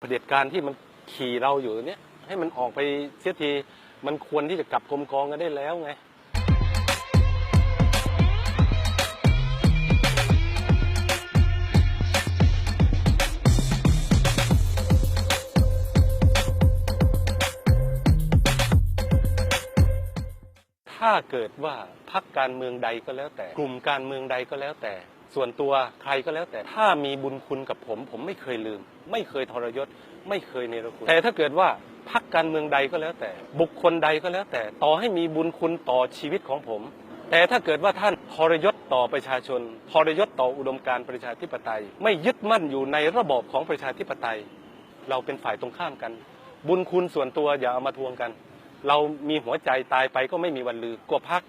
เผด็จการที่มันขี่เราอยู่เนี้ยให้มันออกไปเสียทีมันควรที่จะกลับกรมกองกันได้แล้วไงถ้าเกิดว่าพักการเมืองใดก็แล้วแต่ กลุ่มการเมืองใดก็แล้วแต่ ส่วนตัวใครก็แล้วแต่ถ้ามีบุญคุณกับผม ผมไม่เคยลืม ไม่เคยทรยศ ไม่เคยเนรคุณแต่ถ้าเกิดว่าพักการเมืองใดก็แล้วแต่ บุคคลใดก็แล้วแต่ ต่อให้มีบุญคุณต่อชีวิตของผม แต่ถ้าเกิดว่าท่านทรยศต่อประชาชนทรยศต่ออุดมการประชาธิปไตย ไม่ยึดมั่นอยู่ในระบอบของประชาธิปไตย เราเป็นฝ่ายตรงข้ามกัน บุญคุณส่วนตัวอย่าเอามาทวงกัน เรามีหัวใจตายไปก็ไม่มีวันลืมกว่าพัก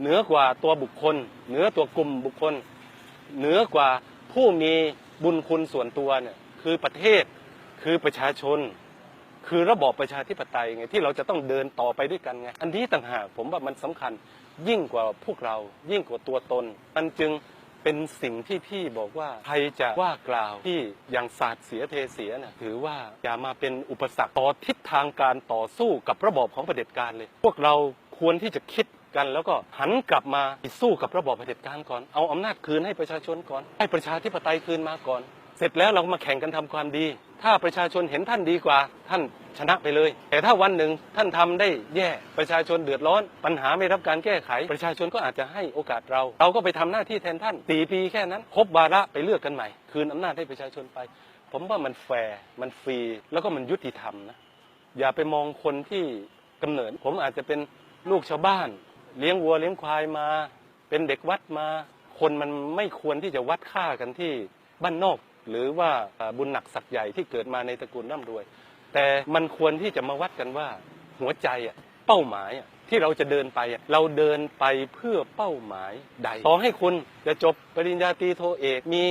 เหนือกว่าตัวบุคคล เหนือตัวกลุ่มบุคคล เหนือกว่าผู้มีบุญคุณส่วนตัวเนี่ยคือประเทศคือประชาชน คือระบอบประชาธิปไตยไงที่เราจะต้องเดินต่อไปด้วยกันไงอันนี้ต่างหากผมว่ามันสำคัญยิ่งกว่าพวกเรา ยิ่งกว่าตัวตน มันจึงเป็นสิ่งที่พี่บอกว่าใครจะว่ากล่าวที่อย่างศาสตร์เสียเทเสียน่ะถือว่าอย่ามาเป็นอุปสรรคต่อทิศทางการต่อสู้กับระบอบของเผด็จการเลย พวกเราควรที่จะคิด กัน แล้วก็หันกลับมาสู้กับระบอบเผด็จการก่อน เอาอำนาจคืนให้ประชาชนก่อน ให้ประชาธิปไตยคืนมาก่อน เสร็จแล้วเรามาแข่งกันทำความดี ถ้าประชาชนเห็นท่านดีกว่า ท่านชนะไปเลย แต่ถ้าวันหนึ่งท่านทำได้แย่ประชาชนเดือดร้อน ปัญหาไม่รับการแก้ไข ประชาชนก็อาจจะให้โอกาสเรา เราก็ไปทำหน้าที่แทนท่านสี่ปีแค่นั้นครบวาระไปเลือกกันใหม่ คืนอำนาจให้ประชาชนไป ผมว่ามันแฟร์มันฟรีแล้วก็มันยุติธรรมนะอย่าไปมองคนที่กำเนิด ผมอาจจะเป็นลูกชาวบ้าน เลี้ยงวัวเลี้ยงควายมา เป็นเด็กวัดมา คนมันไม่ควรที่จะวัดค่ากันที่บ้านนอกหรือว่าบุญหนักศักดิ์ใหญ่ที่เกิดมาในตระกูลร่ำรวย แต่มันควรที่จะมาวัดกันว่าหัวใจอะเป้าหมายอะที่เราจะเดินไปอะเราเดินไปเพื่อเป้าหมายใดต่อให้คุณจะจบปริญญาตรีโทเอก มี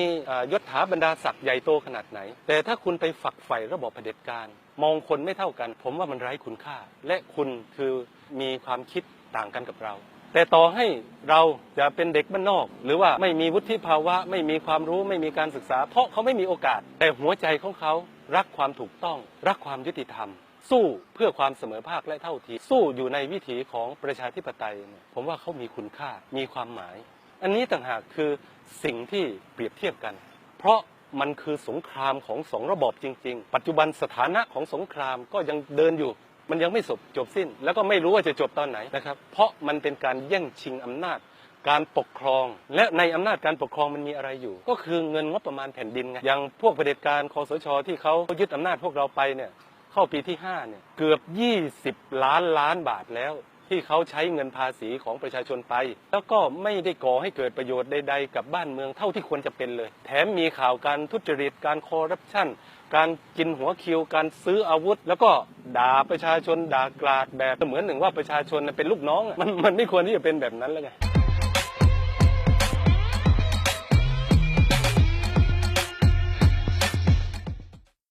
ยศถาบรรดาศักดิ์ใหญ่โตขนาดไหน แต่ถ้าคุณไปฝักใฝ่ระบอบเผด็จการ มองคนไม่เท่ากัน ผมว่ามันไร้คุณค่า และคุณคือมีความคิด ต่างกันกับเรา แต่ต่อให้เราจะเป็นเด็กบ้านนอก หรือว่าไม่มีวุฒิภาวะ ไม่มีความรู้ไม่มีการศึกษา เพราะเขาไม่มีโอกาส แต่หัวใจของเขารักความถูกต้อง รักความยุติธรรม สู้เพื่อความเสมอภาคและเท่าเทียมสู้อยู่ในวิถีของประชาธิปไตยผมว่าเขามีคุณค่ามีความหมาย อันนี้ต่างหากคือสิ่งที่เปรียบเทียบกัน เพราะมันคือสงครามของสองระบอบจริง ๆ ปัจจุบันสถานะของสงครามก็ยังเดินอยู่ มันยังไม่จบจบสิ้น แล้วก็ไม่รู้ว่าจะจบตอนไหนนะครับ เพราะมันเป็นการแย่งชิงอำนาจการปกครอง และในอำนาจการปกครองมันมีอะไรอยู่ ก็คือเงินงบประมาณแผ่นดินไงอย่างพวกเผด็จการคอสชที่เขายึดอำนาจพวกเราไปเนี่ยเข้าปีที่5เนี่ยเกือบ 20 ล้านล้านบาทแล้ว ที่เขาใช้เงินภาษีของประชาชนไป แล้วก็ไม่ได้ก่อให้เกิดประโยชน์ใดๆ กับบ้านเมืองเท่าที่ควรจะเป็นเลย แถมมีข่าวการทุจริตการคอร์รัปชันการกินหัวคิวการซื้ออาวุธ แล้วก็ด่าประชาชนด่ากราดแบบเหมือนหนึ่งว่าประชาชนเป็นลูกน้องมันมันไม่ควรที่จะเป็นแบบนั้นแล้วไง